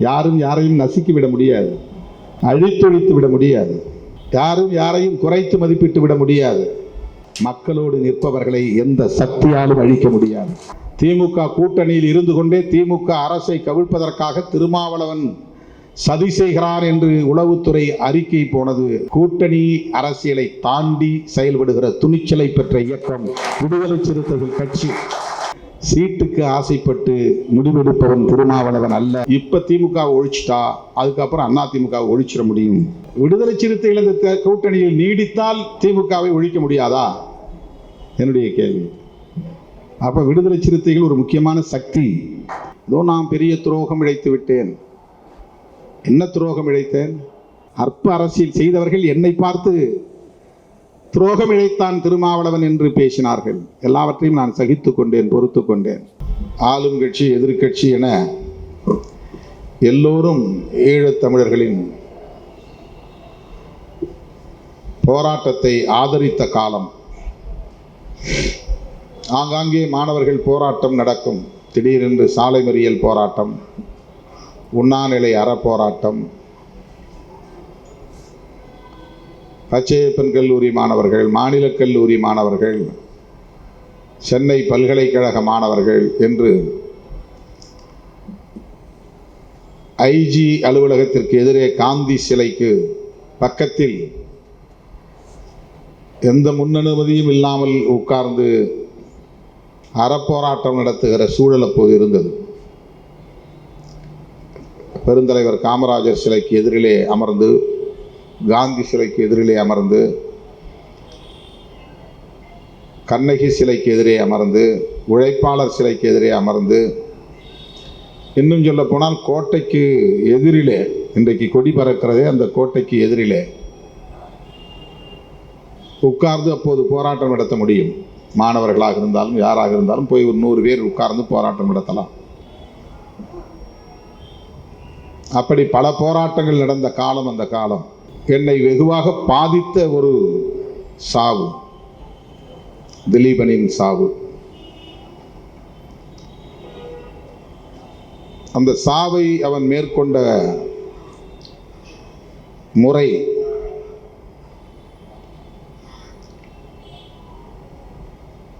யாரும் யாரையும் நசுக்கி விட முடியாது. அழித்தொழித்து விட முடியாது. யாரும் யாரையும் குறைத்து மதிப்பிட்டு விட முடியாது. மக்களோடு நிற்பவர்களை எந்த சக்தியாலும் அழிக்க முடியாது. திமுக கூட்டணியில் இருந்து கொண்டே திமுக அரசை கவிழ்ப்பதற்காக திருமாவளவன் சதி செய்கிறார் என்று உளவுத்துறை அறிக்கை போனது. கூட்டணி அரசியலை தாண்டி செயல்படுகிற துணிச்சலை பெற்ற இயக்கம். விடுதலை சிறுத்தைகள் கட்சி. சீட்டுக்கு ஆசைப்பட்டு முடிவெடுப்பவன் திருமாவளவன் அல்ல. இப்ப திமுக ஒழிச்சிட்டா அதுக்கப்புறம் அண்ணா திமுக ஒழிச்சிட முடியும்? விடுதலை சிறுத்தைகள் இந்த கூட்டணியில் நீடித்தால் திமுகவை ஒழிக்க முடியாதா? என்னுடைய கேள்வி. அப்ப விடுதலை சிறுத்தைகள் ஒரு முக்கியமான சக்தி. இதோ நான் பெரிய துரோகம் இழைத்து விட்டேன். என்ன துரோகம் இழைத்தேன்? அற்ப அரசியல் செய்தவர்கள் என்னை பார்த்து துரோகம் இழைத்தான் திருமாவளவன் என்று பேசினார்கள். எல்லாவற்றையும் நான் சகித்து கொண்டேன் பொறுத்து கொண்டேன். ஆளும் கட்சி எதிர்க்கட்சி என எல்லோரும் ஈழத் தமிழர்களின் போராட்டத்தை ஆதரித்த காலம். ஆங்காங்கே மாணவர்கள் போராட்டம் நடக்கும். திடீரென்று சாலை மறியல் போராட்டம் உண்ணாநிலை அறப்போராட்டம் பச்சையப்பன் கல்லூரி மாணவர்கள் மாநில கல்லூரி மாணவர்கள் சென்னை பல்கலைக்கழக மாணவர்கள் என்று ஐஜி அலுவலகத்திற்கு எதிரே காந்தி சிலைக்கு பக்கத்தில் எந்த முன்னனுமதியும் இல்லாமல் உட்கார்ந்து அறப்போராட்டம் நடத்துகிற சூழல் அப்போது இருந்தது. பெருந்தலைவர் காமராஜர் சிலைக்கு எதிரிலே அமர்ந்து காந்தி சிலைக்கு எதிரிலே அமர்ந்து கண்ணகி சிலைக்கு எதிரே அமர்ந்து உழைப்பாளர் சிலைக்கு எதிரே அமர்ந்து இன்னும் சொல்ல போனால் கோட்டைக்கு எதிரிலே இன்றைக்கு கொடி பறக்கிறதே அந்த கோட்டைக்கு எதிரிலே. உட்கார்ந்து அப்போது போராட்டம் நடத்த முடியும். மாணவர்களாக இருந்தாலும் யாராக இருந்தாலும் போய் ஒரு நூறு பேர் உட்கார்ந்து போராட்டம் நடத்தலாம். அப்படி பல போராட்டங்கள் நடந்த காலம் அந்த காலம். என்னை வெகுவாக பாதித்த ஒரு சாவு. திலீபனின் சாவு. அந்த சாவை அவன் மேற்கொண்ட முறை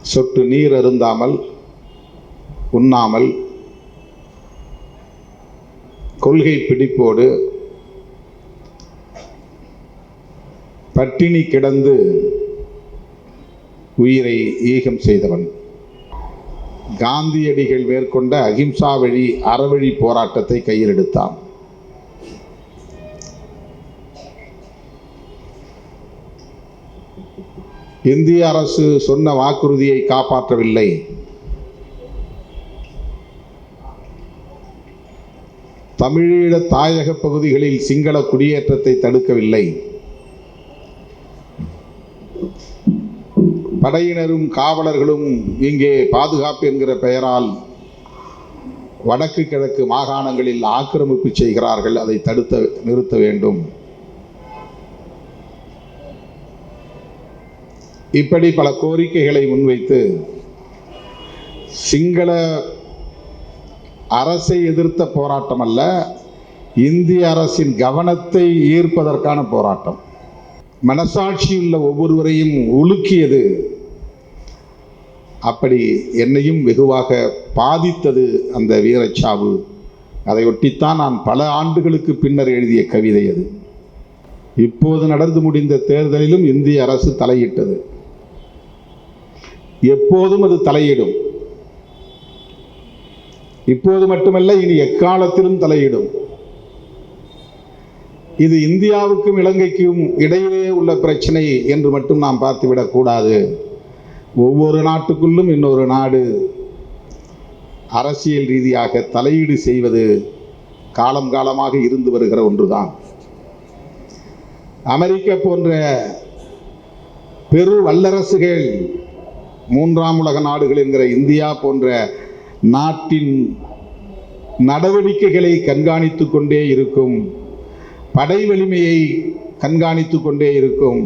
சொட்டு நீர் அருந்தாமல் உண்ணாமல் கொள்கை பிடிப்போடு பட்டினி கிடந்து உயிரை ஈகம் செய்தவன். காந்தியடிகள் மேற்கொண்ட அகிம்சா வழி அறவழி போராட்டத்தை கையில் எடுத்தான் இந்திய அரசு சொன்ன வாக்குறுதியை காப்பாற்றவில்லை. தமிழீழ தாயக பகுதிகளில் சிங்கள குடியேற்றத்தை தடுக்கவில்லை. படையினரும் காவலர்களும் இங்கே பாதுகாப்பு என்கிற பெயரால் வடக்கு கிழக்கு மாகாணங்களில் ஆக்கிரமிப்பு செய்கிறார்கள். அதை தடுத்த நிறுத்த வேண்டும். இப்படி பல கோரிக்கைகளை முன்வைத்து சிங்கள அரசை எதிர்த்த போராட்டம் அல்ல இந்திய அரசின் கவனத்தை ஈர்ப்பதற்கான போராட்டம். மனசாட்சியுள்ள ஒவ்வொருவரையும் உலுக்கியது. அப்படி என்னையும் வெகுவாக பாதித்தது அந்த வீரச்சாவு. அதை ஒட்டித்தான் நான் பல ஆண்டுகளுக்கு பின்னர் எழுதிய கவிதை அது. இப்போது நடந்து முடிந்த தேர்தலிலும் இந்திய அரசு தலையிட்டது. எப்போதும் அது தலையிடும். இப்போது மட்டுமல்ல இனி எக்காலத்திலும் தலையிடும். இது இந்தியாவுக்கும் இலங்கைக்கும் இடையிலே உள்ள பிரச்சனை என்று மட்டும் நாம் பார்த்துவிடக்கூடாது ஒவ்வொரு நாட்டுக்குள்ளும் இன்னொரு நாடு அரசியல் ரீதியாக தலையீடு செய்வது காலம் காலமாக இருந்து வருகிற ஒன்றுதான். அமெரிக்க போன்ற பெரு வல்லரசுகள் மூன்றாம் உலக நாடுகள் என்கிற இந்தியா போன்ற நாட்டின் நடவடிக்கைகளை கண்காணித்து கொண்டே இருக்கும் படை வலிமையை கண்காணித்து கொண்டே இருக்கும்.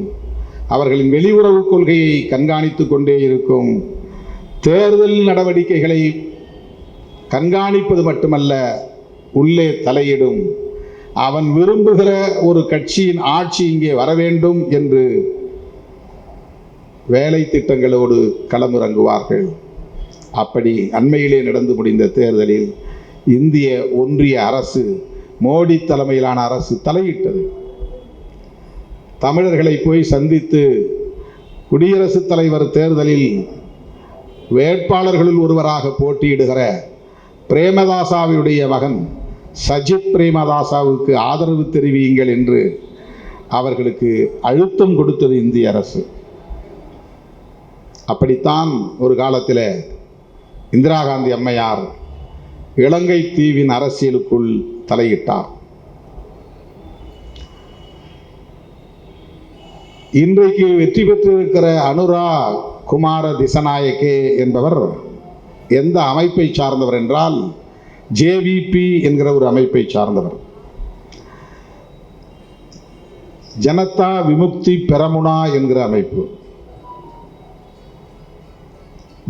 அவர்களின் வெளியுறவு கொள்கையை கண்காணித்து கொண்டே இருக்கும். தேர்தல் நடவடிக்கைகளை கண்காணிப்பது மட்டுமல்ல உள்ளே தலையிடும். அவன் விரும்புகிற ஒரு கட்சியின் ஆட்சி இங்கே வர வேண்டும் என்று வேலை திட்டங்களோடு களமிறங்குவார்கள். அப்படி அண்மையிலே நடந்து முடிந்த தேர்தலில் இந்திய ஒன்றிய அரசு மோடி தலைமையிலான அரசு தலையிட்டது. தமிழர்களை போய் சந்தித்து குடியரசுத் தலைவர் தேர்தலில் வேட்பாளர்களில் ஒருவராக போட்டியிடுகிற பிரேமதாசாவினுடைய மகன் சஜித் பிரேமதாசாவுக்கு ஆதரவு தெரிவியுங்கள் என்று அவர்களுக்கு அழுத்தம் கொடுத்தது இந்திய அரசு. அப்படித்தான் ஒரு காலத்தில் இந்திரா காந்தி அம்மையார் இலங்கை தீவின் அரசியலுக்குள் தலையிட்டார். இன்றைக்கு வெற்றி பெற்றிருக்கிற அனுரா குமார திசநாயக்கே என்பவர் எந்த அமைப்பை சார்ந்தவர் என்றால் ஜேவிபி என்கிற ஒரு அமைப்பை சார்ந்தவர். ஜனதா விமுக்தி பெரமுனா என்கிற அமைப்பு.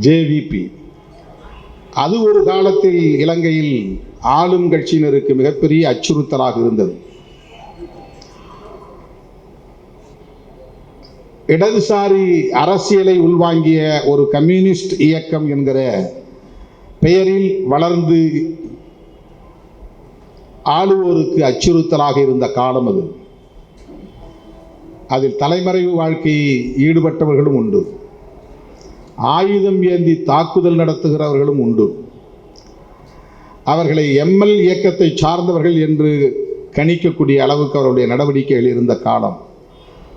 ஜேவிபி அது ஒரு காலத்தில் இலங்கையில் ஆளும் கட்சியினருக்கு மிகப்பெரிய அச்சுறுத்தலாக இருந்தது. இடதுசாரி அரசியலை உள்வாங்கிய ஒரு கம்யூனிஸ்ட் இயக்கம் என்கிற பெயரில் வளர்ந்து ஆளுவோருக்கு அச்சுறுத்தலாக இருந்த காலம் அது. அதில் தலைமறைவு வாழ்க்கையை ஈடுபட்டவர்களும் உண்டு. ஆயுதம் ஏந்தி தாக்குதல் நடத்துகிறவர்களும் உண்டு. அவர்களை எம்எல் இயக்கத்தை சார்ந்தவர்கள் என்று கணிக்கக்கூடிய அளவுக்கு அவருடைய நடவடிக்கைகள் இருந்த காலம்.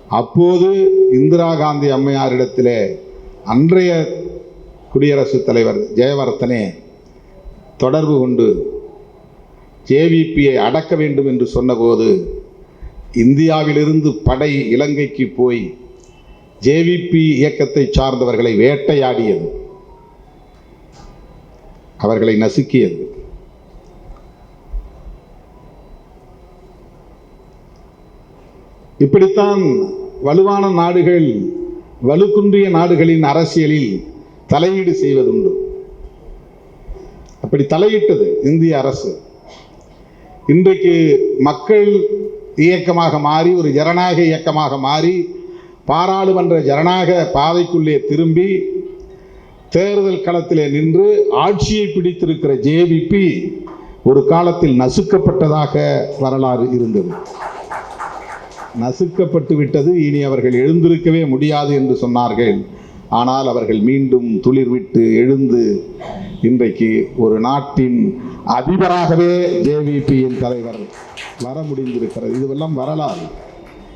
அப்போது இந்திரா காந்தி அம்மையாரிடத்திலே அன்றைய குடியரசுத் தலைவர் ஜெயவர்த்தனே தொடர்பு கொண்டு ஜேவிபியை அடக்க வேண்டும் என்று சொன்னபோது இந்தியாவிலிருந்து படை இலங்கைக்கு போய் ஜேவிபி இயக்கத்தை சார்ந்தவர்களை வேட்டையாடியது. அவர்களை நசுக்கியது. இப்படித்தான் வலுவான நாடுகள் வலுக்குன்றிய நாடுகளின் அரசியலில் தலையீடு செய்வதுண்டு. அப்படி தலையிட்டது இந்திய அரசு. இன்றைக்கு மக்கள் இயக்கமாக மாறி ஒரு ஜனநாயக இயக்கமாக மாறி பாராளுமன்ற ஜனநாயக பாதைக்குள்ளே திரும்பி தேர்தல் களத்திலே நின்று ஆட்சியை பிடித்திருக்கிற ஜேவிபி ஒரு காலத்தில் நசுக்கப்பட்டதாக வரலாறு இருந்தது. நசுக்கப்பட்டு விட்டது இனி அவர்கள் எழுந்திருக்கவே முடியாது என்று சொன்னார்கள். ஆனால் அவர்கள் மீண்டும் துளிர்விட்டு எழுந்து இன்றைக்கு ஒரு நாட்டின் அதிபராகவே ஜேவிபியின் தலைவர் வர முடிந்திருக்கிறது. இதுவெல்லாம் வரலாறு.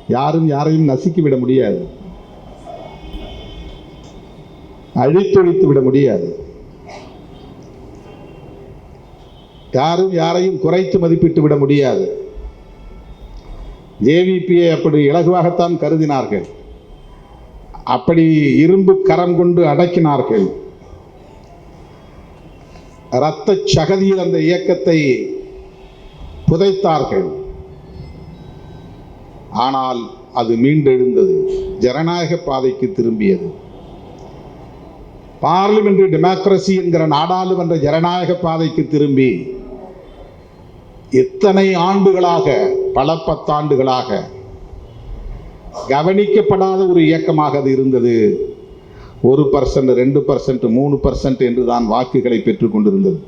யாரும் யாரையும் நசுக்கி விட முடியாது. அழித்தொழித்து விட முடியாது. யாரும் யாரையும் குறைத்து மதிப்பிட்டு விட முடியாது. ஜேவிபியை அப்படி இலகுவாகத்தான் கருதினார்கள். அப்படி இரும்பு கரம் கொண்டு அடக்கினார்கள். இரத்த சகதியில் அந்த இயக்கத்தை புதைத்தார்கள். ஆனால் அது மீண்டெழுந்தது. ஜனநாயக பாதைக்கு திரும்பியது. பார்லிமெண்ட்ரி டெமோக்ரஸி என்கிற நாடாளுமன்ற ஜனநாயக பாதைக்கு திரும்பி எத்தனை ஆண்டுகளாக பல பத்தாண்டுகளாக கவனிக்கப்படாத ஒரு இயக்கமாக அது இருந்தது. ஒரு பர்சன்ட் ரெண்டு பர்சன்ட் மூணு பர்சன்ட் என்று தான் வாக்குகளை பெற்றுக் கொண்டிருந்தது.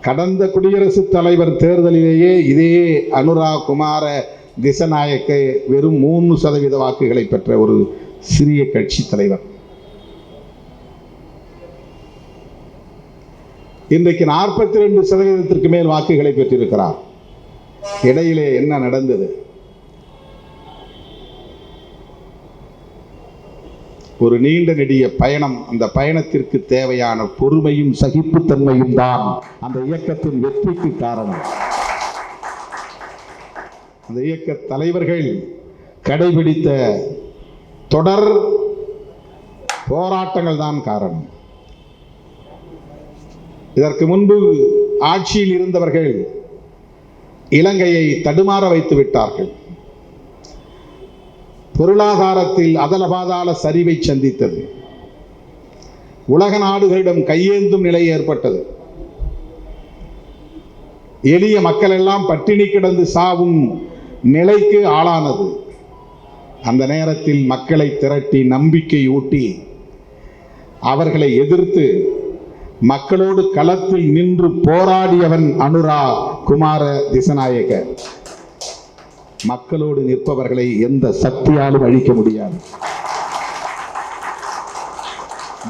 கடந்த குடியரசுத் தலைவர் தேர்தலிலேயே இதே அனுராக் குமார திசநாயக்க வெறும் மூணு சதவீத வாக்குகளை பெற்ற ஒரு சிறிய கட்சி தலைவர். இன்றைக்கு நாற்பத்தி ரெண்டு சதவீதத்திற்கு மேல் வாக்குகளை பெற்றிருக்கிறார். இடையிலே என்ன நடந்தது? ஒரு நீண்ட நெடிய பயணம். அந்த பயணத்திற்கு தேவையான பொறுமையும் சகிப்புத்தன்மையும் தான் அந்த இயக்கத்தின் வெற்றிக்கு காரணம். அந்த இயக்க தலைவர்கள் கடைபிடித்த தொடர் போராட்டங்கள் தான் காரணம். இதற்கு முன்பு ஆட்சியில் இருந்தவர்கள் இலங்கையை தடுமாற வைத்து விட்டார்கள். பொருளாதாரத்தில் அதலபாதாள சரிவை சந்தித்தது. உலக நாடுகளிடம் கையேந்தும் நிலை ஏற்பட்டது. எளிய மக்கள் எல்லாம் பட்டினி கிடந்து சாவும் நிலைக்கு ஆளானது. அந்த நேரத்தில் மக்களை திரட்டி நம்பிக்கை ஊட்டி அவர்களை எதிர்த்து மக்களோடு களத்தில் நின்று போராடியவன் அனுரா குமார திசநாயக மக்களோடு நிற்பவர்களை எந்த சக்தியாலும் அழிக்க முடியாது.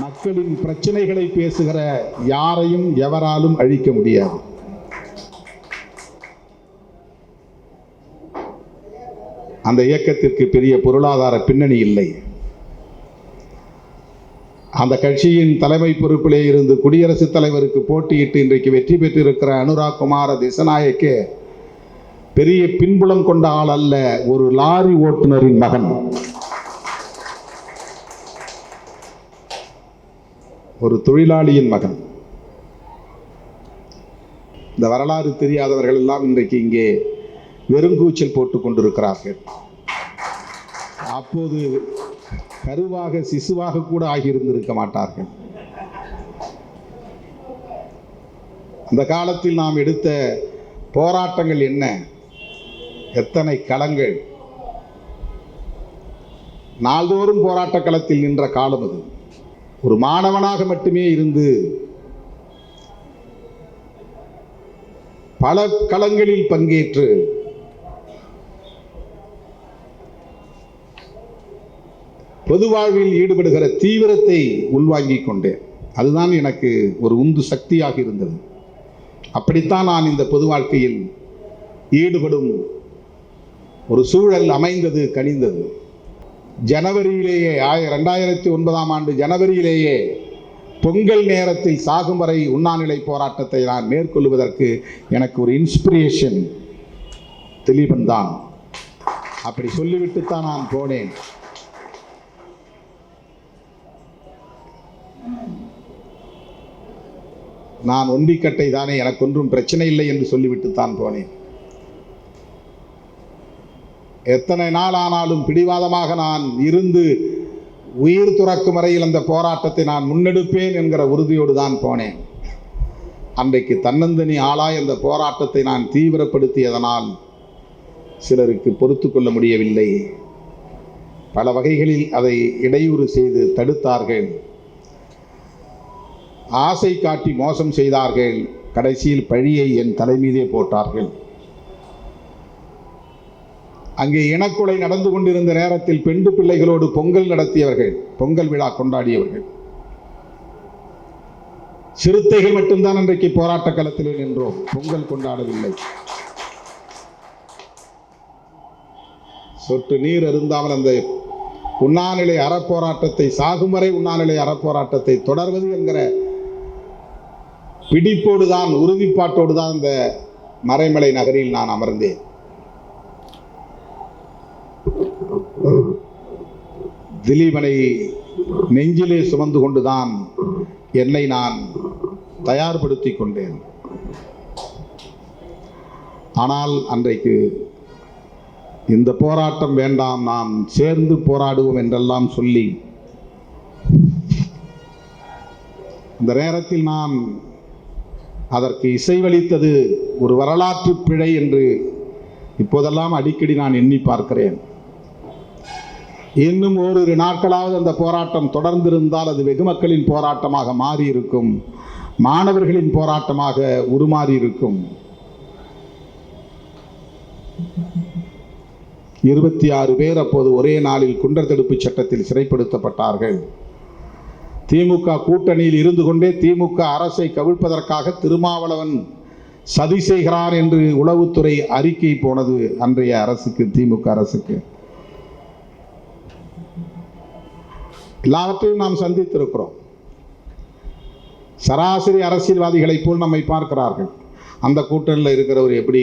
மக்களின் பிரச்சனைகளை பேசுகிற யாரையும் எவராலும் அழிக்க முடியாது. அந்த இயக்கத்திற்கு பெரிய பொருளாதார பின்னணி இல்லை. அந்த கட்சியின் தலைமை பொறுப்பிலே இருந்து குடியரசுத் தலைவருக்கு போட்டியிட்டு இன்றைக்கு வெற்றி பெற்றிருக்கிற அனுராக் குமார திசநாயக்கே பெரிய பின்புலம் கொண்ட ஆள் அல்ல ஒரு லாரி ஓட்டுநரின் மகன். ஒரு தொழிலாளியின் மகன். இந்த வரலாறு தெரியாதவர்கள் எல்லாம் இன்றைக்கு இங்கே வெறுங்கூச்சல் போட்டுக் கொண்டிருக்கிறார்கள். அப்போது கருவாக சிசுவாக கூட ஆகியிருந்திருக்க மாட்டார்கள். அந்த காலத்தில் நாம் எடுத்த போராட்டங்கள் என்ன? எத்தனை களங்கள்? நாள்தோறும் போராட்ட களத்தில் நின்ற காலம் அது. ஒரு மாணவனாக மட்டுமே இருந்து பல களங்களில் பங்கேற்று பொது வாழ்வில் ஈடுபடுகிற தீவிரத்தை உள்வாங்கிக் கொண்டேன். அதுதான் எனக்கு ஒரு உந்து சக்தியாக இருந்தது. அப்படித்தான் நான் இந்த பொது வாழ்க்கையில் ஈடுபடும் ஒரு சூழல் அமைந்தது கனிந்தது. ஜனவரியிலேயே ஆய ரெண்டாயிரத்தி ஒன்பதாம் ஆண்டு ஜனவரியிலேயே பொங்கல் நேரத்தில் சாகும் வரை உண்ணாநிலை போராட்டத்தை நான் மேற்கொள்வதற்கு எனக்கு ஒரு இன்ஸ்பிரேஷன் திலீபன் தான் அப்படி சொல்லிவிட்டு தான் நான் போனேன். நான் ஒண்டிக்கட்டை தானே எனக்கு ஒன்றும் பிரச்சனை இல்லை என்று சொல்லிவிட்டு தான் போனேன். எத்தனை நாள் ஆனாலும் பிடிவாதமாக நான் இருந்து உயிர் துறக்கும் வரையில் அந்த போராட்டத்தை நான் முன்னெடுப்பேன் என்கிற உறுதியோடு தான் போனேன். அன்றைக்கு தன்னந்தனி ஆளாய் அந்த போராட்டத்தை நான் தீவிரப்படுத்தியதனால் சிலருக்கு பொறுத்து கொள்ள முடியவில்லை. பல வகைகளில் அதை இடையூறு செய்து தடுத்தார்கள். ஆசை காட்டி மோசம் செய்தார்கள். கடைசியில் பழியை என் தலைமீதே போட்டார்கள். அங்கே இனக்கொலை நடந்து கொண்டிருந்த நேரத்தில் பெண்டு பிள்ளைகளோடு பொங்கல் நடத்தியவர்கள் பொங்கல் விழா கொண்டாடியவர்கள். சிறுத்தைகள் மட்டும்தான் அன்றைக்கு போராட்ட களத்தில் நின்றோம். பொங்கல் கொண்டாடவில்லை. சொட்டு நீர் அருந்தாமல் அந்த உண்ணாநிலை அறப்போராட்டத்தை சாகும் வரை உண்ணாநிலை அறப்போராட்டத்தை தொடர்வது என்கிற பிடிப்போடு தான் உறுதிப்பாட்டோடு தான் இந்த மறைமலை நகரில் நான் அமர்ந்தேன். திலீபனை நெஞ்சிலே சுமந்து கொண்டுதான் என்னை நான் தயார்படுத்தி கொண்டேன். ஆனால் அன்றைக்கு இந்த போராட்டம் வேண்டாம் நாம் சேர்ந்து போராடுவோம் என்றெல்லாம் சொல்லி அந்த நேரத்தில் நான் அதற்கு இசைவளித்தது ஒரு வரலாற்று பிழை என்று இப்போதெல்லாம் அடிக்கடி நான் எண்ணி பார்க்கிறேன். இன்னும் ஓரிரு நாட்களாவது அந்த போராட்டம் தொடர்ந்திருந்தால் அது வெகு மக்களின் போராட்டமாக மாறி இருக்கும் மாணவர்களின் போராட்டமாக உருமாறி இருக்கும் இருபத்தி ஆறு பேர் அப்போது ஒரே நாளில் குண்டர் தடுப்பு சட்டத்தில் சிறைப்படுத்தப்பட்டார்கள். திமுக கூட்டணியில் இருந்து கொண்டே திமுக அரசை கவிழ்ப்பதற்காக திருமாவளவன் சதி செய்கிறார் என்று உளவுத்துறை அறிக்கை போனது அன்றைய அரசுக்கு திமுக அரசுக்கு. எல்லாவற்றையும் நாம் சந்தித்திருக்கிறோம். சராசரி அரசியல்வாதிகளை போல் நம்மை பார்க்கிறார்கள். அந்த கூட்டணியில் இருக்கிறவர் எப்படி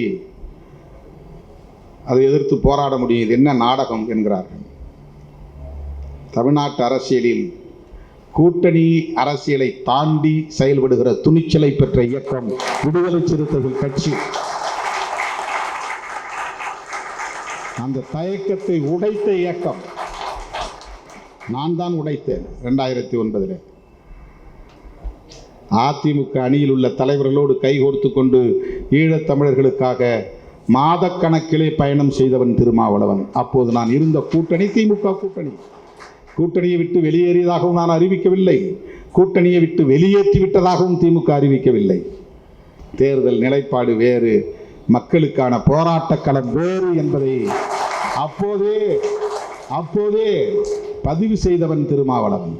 அதை எதிர்த்து போராட முடியும்? இது என்ன நாடகம் என்கிறார்கள். தமிழ்நாட்டு அரசியலில் கூட்டணி அரசியலை தாண்டி செயல்படுகிற துணிச்சலை பெற்ற இயக்கம் விடுதலை சிறுத்தைகள் கட்சி. அந்த தயக்கத்தை உடைத்த இயக்கம். நான் தான் உடைத்தேன் ரெண்டாயிரத்தி ஒன்பதில். அதிமுக அணியில் உள்ள தலைவர்களோடு கைகோர்த்து கொண்டு ஈழத்தமிழர்களுக்காக மாதக்கணக்கிலே பயணம் செய்தவன் திருமாவளவன். அப்போது நான் இருந்த கூட்டணி திமுக கூட்டணி. கூட்டணியை விட்டு வெளியேறியதாகவும் நான் அறிவிக்கவில்லை. கூட்டணியை விட்டு வெளியேற்றி விட்டதாகவும் திமுக அறிவிக்கவில்லை. தேர்தல் நிலைப்பாடு வேறு மக்களுக்கான போராட்டக் களம் வேறு என்பதை அப்போதே அப்போதே பதிவு செய்தவன் திருமாவளவன்.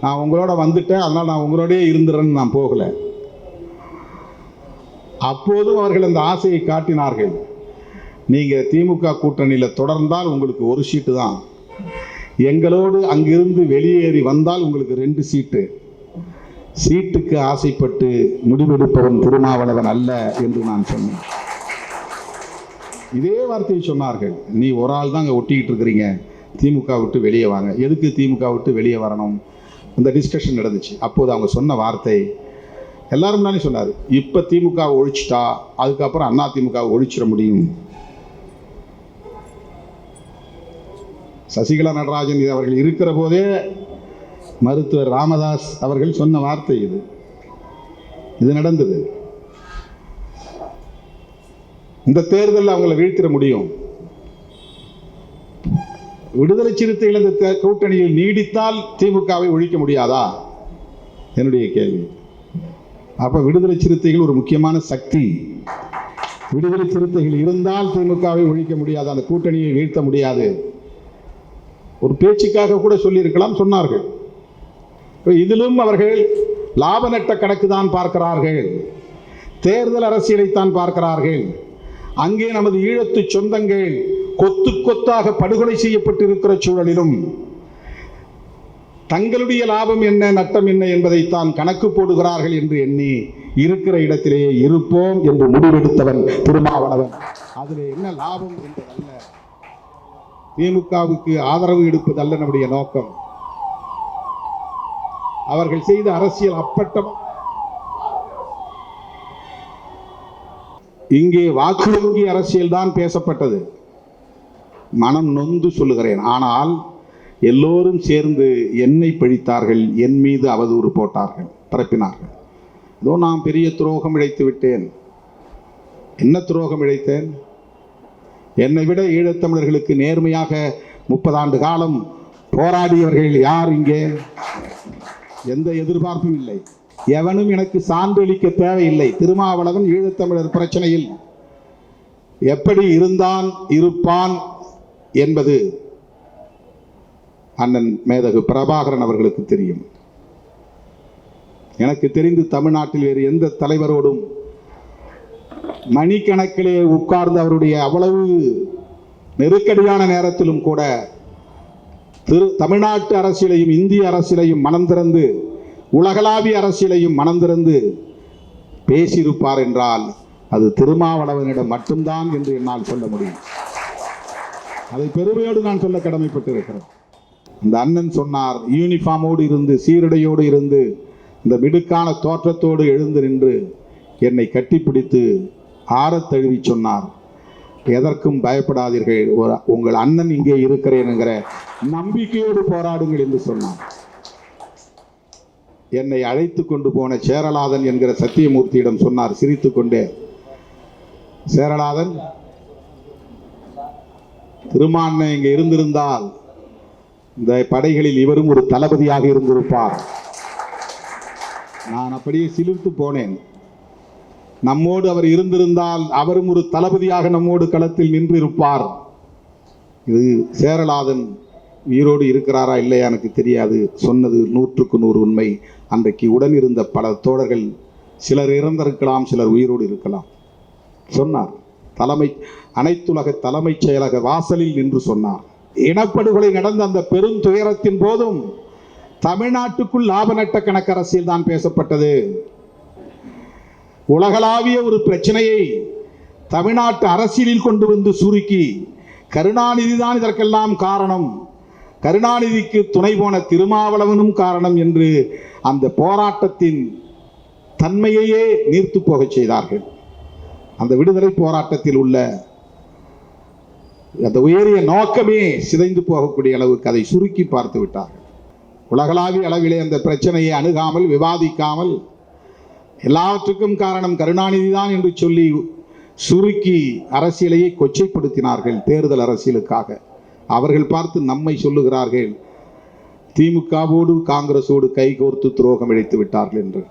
நான் உங்களோட வந்துட்டேன் அதனால் நான் உங்களோடயே இருந்துறேன்னு நான் போகல. அப்போதும் அவர்கள் அந்த ஆசையை காட்டினார்கள். நீங்கள் திமுக கூட்டணியில் தொடர்ந்தால் உங்களுக்கு ஒரு சீட்டு தான். எங்களோடு அங்கிருந்து வெளியேறி வந்தால் உங்களுக்கு ரெண்டு சீட்டு. சீட்டுக்கு ஆசைப்பட்டு முடிவெடுப்பவன் திருமாவளவன் அல்ல என்று நான் சொன்னேன். இதே வார்த்தையை சொன்னார்கள். நீ ஒரு ஆள் தான் அங்கே ஒட்டிக்கிட்டு இருக்கிறீங்க. திமுக விட்டு வெளியே வாங்க. எதுக்கு திமுக விட்டு வெளியே வரணும்? அந்த டிஸ்கஷன் நடந்துச்சு. அப்போது அவங்க சொன்ன வார்த்தை எல்லாரும் முன்னாடி சொன்னார். இப்போ திமுக ஒழிச்சிட்டா அதுக்கப்புறம் அண்ணா திமுக ஒழிச்சிட முடியும். சசிகலா நடராஜன் இது அவர்கள் இருக்கிற போதே மருத்துவர் ராமதாஸ் அவர்கள் சொன்ன வார்த்தை இது. இது நடந்தது. இந்த தேர்தலில் அவங்கள வீழ்த்திட முடியும். விடுதலை சிறுத்தைகள் இந்த கூட்டணியில் நீடித்தால் திமுகவை ஒழிக்க முடியாதா? என்னுடைய கேள்வி. அப்ப விடுதலை சிறுத்தைகள் ஒரு முக்கியமான சக்தி. விடுதலை சிறுத்தைகள் இருந்தால் திமுகவை ஒழிக்க முடியாது. அந்த கூட்டணியை வீழ்த்த முடியாது. ஒரு பேச்சுக்காக கூட சொல்லியிருக்கலாம் சொன்னார்கள். இதிலும் அவர்கள் லாப நட்ட கணக்கு தான் பார்க்கிறார்கள். தேர்தல் அரசியலைத்தான் பார்க்கிறார்கள். அங்கே நமது ஈழத்து சொந்தங்கள் கொத்து கொத்தாக படுகொலை செய்யப்பட்டிருக்கிற சூழலிலும் தங்களுடைய லாபம் என்ன நட்டம் என்ன என்பதைத்தான் கணக்கு போடுகிறார்கள் என்று எண்ணி இருக்கிற இடத்திலேயே இருப்போம் என்று முடிவெடுத்தவன் திருமாவளவன். அதில் என்ன லாபம் என்பதல்ல. திமுகவுக்கு ஆதரவு எடுப்பதல்ல நம்முடைய நோக்கம். அவர்கள் செய்த அரசியல் அப்பட்டம். இங்கே வாக்கு வங்கி அரசியல் தான் பேசப்பட்டது. மனம் நொந்து சொல்லுகிறேன். ஆனால் எல்லோரும் சேர்ந்து என்னை பழித்தார்கள் என் மீது அவதூறு போட்டார்கள் பரப்பினார்கள். இதோ நான் பெரிய துரோகம் இழைத்து விட்டேன். என்ன துரோகம் இழைத்தேன்? என்னை விட ஈழத்தமிழர்களுக்கு நேர்மையாக முப்பதாண்டு காலம் போராடியவர்கள் யார் இங்கே? எந்த எதிர்பார்ப்பும் இல்லை. எவனும் எனக்கு சான்றளிக்க தேவையில்லை. திருமாவளவன் ஈழத்தமிழர் பிரச்சனையில் எப்படி இருந்தான் இருப்பான் என்பது அண்ணன் மேதகு பிரபாகரன் அவர்களுக்கு தெரியும். எனக்கு தெரிந்து தமிழ்நாட்டில் வேறு எந்த தலைவரோடும் மணிக்கணக்கிலே உட்கார்ந்து அவருடைய அவ்வளவு நெருக்கடியான நேரத்திலும் கூட திரு தமிழ்நாட்டு அரசியலையும் இந்திய அரசியலையும் மனம் திறந்து உலகளாவிய அரசியலையும் மனம் திறந்து பேசியிருப்பார் என்றால் அது திருமாவளவனிடம் மட்டும்தான் என்று என்னால் சொல்ல முடியும். அதை பெருமையோடு நான் சொல்ல கடமைப்பட்டிருக்கிறேன். இந்த அண்ணன் சொன்னார் யூனிஃபார்மோடு இருந்து சீருடையோடு இருந்து இந்த மிடுக்கான தோற்றத்தோடு எழுந்து நின்று என்னை கட்டிப்பிடித்து ஆறத்தழுவி சொன்னார் எதற்கும் பயப்படாதீர்கள். ஒரு- உங்கள் அண்ணன் இங்கே இருக்கிறேன் என்கிற நம்பிக்கையோடு போராடுங்கள் என்று சொன்னார். என்னை அழைத்து கொண்டு போன சேரலாதன் என்கிற சத்தியமூர்த்தியிடம் சொன்னார் சிரித்துக்கொண்டே சேரலாதன் திருமாண்ணன் இங்கே இருந்திருந்தால் இந்த படைகளில் இவரும் ஒரு தளபதியாக இருந்திருப்பார். நான் அப்படியே சிலிர்த்து போனேன். நம்மோடு அவர் இருந்திருந்தால் அவரும் ஒரு தளபதியாக நம்மோடு களத்தில் நின்றிருப்பார். இது சேரலாதன் உயிரோடு இருக்கிறாரா இல்லையா எனக்கு தெரியாது. சொன்னது நூற்றுக்கு நூறு உண்மை. அன்றைக்கு உடன் இருந்த பல தோழர்கள் சிலர் இறந்திருக்கலாம் சிலர் உயிரோடு இருக்கலாம். சொன்னார். தலைமை அனைத்துலக தலைமைச் செயலக வாசலில் நின்று சொன்னார். இனப்படுகொலை நடந்த அந்த பெரும் துயரத்தின் போதும் தமிழ்நாட்டுக்குள் லாப நட்ட கணக்கு அரசியல் தான் பேசப்பட்டது. உலகளாவிய ஒரு பிரச்சனையை தமிழ்நாட்டு அரசியலில் கொண்டு வந்து சுருக்கி கருணாநிதி தான் இதற்கெல்லாம் காரணம். கருணாநிதிக்கு துணை போன திருமாவளவனும் காரணம் என்று அந்த போராட்டத்தின் தன்மையையே நீர்த்து போகச் செய்தார்கள். அந்த விடுதலை போராட்டத்தில் உள்ள அந்த உயரிய நோக்கமே சிதைந்து போகக்கூடிய அளவுக்கு அதை சுருக்கி பார்த்து விட்டார்கள். உலகளாவிய அளவிலே அந்த பிரச்சனையை அணுகாமல் விவாதிக்காமல் எல்லாவற்றுக்கும் காரணம் கருணாநிதி தான் என்று சொல்லி சுருக்கி அரசியலையே கொச்சைப்படுத்தினார்கள் தேர்தல் அரசியலுக்காக. அவர்கள் பார்த்து நம்மை சொல்லுகிறார்கள் திமுகவோடு காங்கிரஸோடு கைகோர்த்து துரோகம் இழைத்து விட்டார்கள் என்று.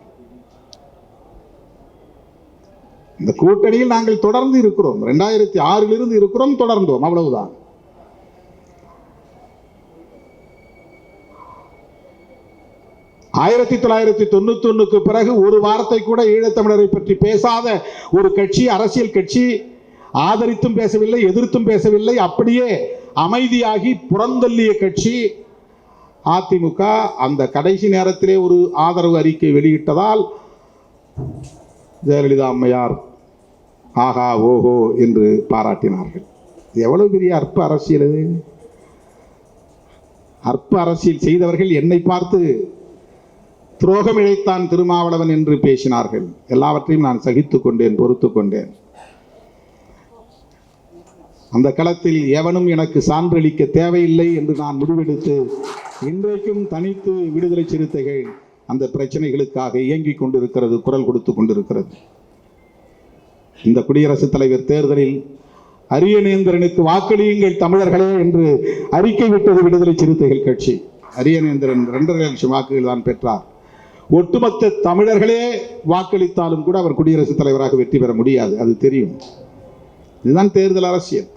இந்த கூட்டணியில் நாங்கள் தொடர்ந்து இருக்கிறோம். ரெண்டாயிரத்தி ஆறிலிருந்து இருக்கிறோம் தொடர்ந்தோம் அவ்வளவுதான். ஆயிரத்தி தொள்ளாயிரத்தி தொண்ணூத்தி ஒண்ணுக்கு பிறகு ஒரு வார்த்தை கூட ஈழத்தமிழரை பற்றி பேசாத ஒரு கட்சி அரசியல் கட்சி ஆதரித்தும் பேசவில்லை எதிர்த்தும் பேசவில்லை. அப்படியே அமைதியாகி புறந்தள்ளிய கட்சி அதிமுக அந்த கடைசி நேரத்திலே ஒரு ஆதரவு அறிக்கை வெளியிட்டதால் ஜெயலலிதா அம்மையார் ஆகா ஓஹோ என்று பாராட்டினார்கள். எவ்வளவு பெரிய அற்ப அரசியல் இது? அற்ப அரசியல் செய்தவர்கள் என்னை பார்த்து துரோகம் இழைத்தான் திருமாவளவன் என்று பேசினார்கள். எல்லாவற்றையும் நான் சகித்து கொண்டேன் பொறுத்து கொண்டேன். அந்த களத்தில் எவனும் எனக்கு சான்றளிக்க தேவையில்லை என்று நான் முடிவெடுத்து இன்றைக்கும் தனித்து விடுதலை சிறுத்தைகள் அந்த பிரச்சனைகளுக்காக இயங்கிக் கொண்டிருக்கிறது குரல் கொடுத்து கொண்டிருக்கிறது. இந்த குடியரசுத் தலைவர் தேர்தலில் அரியநேந்திரனுக்கு வாக்களியுங்கள் தமிழர்களே என்று அறிக்கை விட்டது விடுதலை சிறுத்தைகள் கட்சி. அரியநேந்திரன் இரண்டரை லட்சம் வாக்குகள் தான் பெற்றார். ஒட்டுமொத்த தமிழர்களே வாக்களித்தாலும் கூட அவர் குடியரசுத் தலைவராக வெற்றி பெற முடியாது. அது தெரியும். இதுதான் தேர்தல் அரசியல்.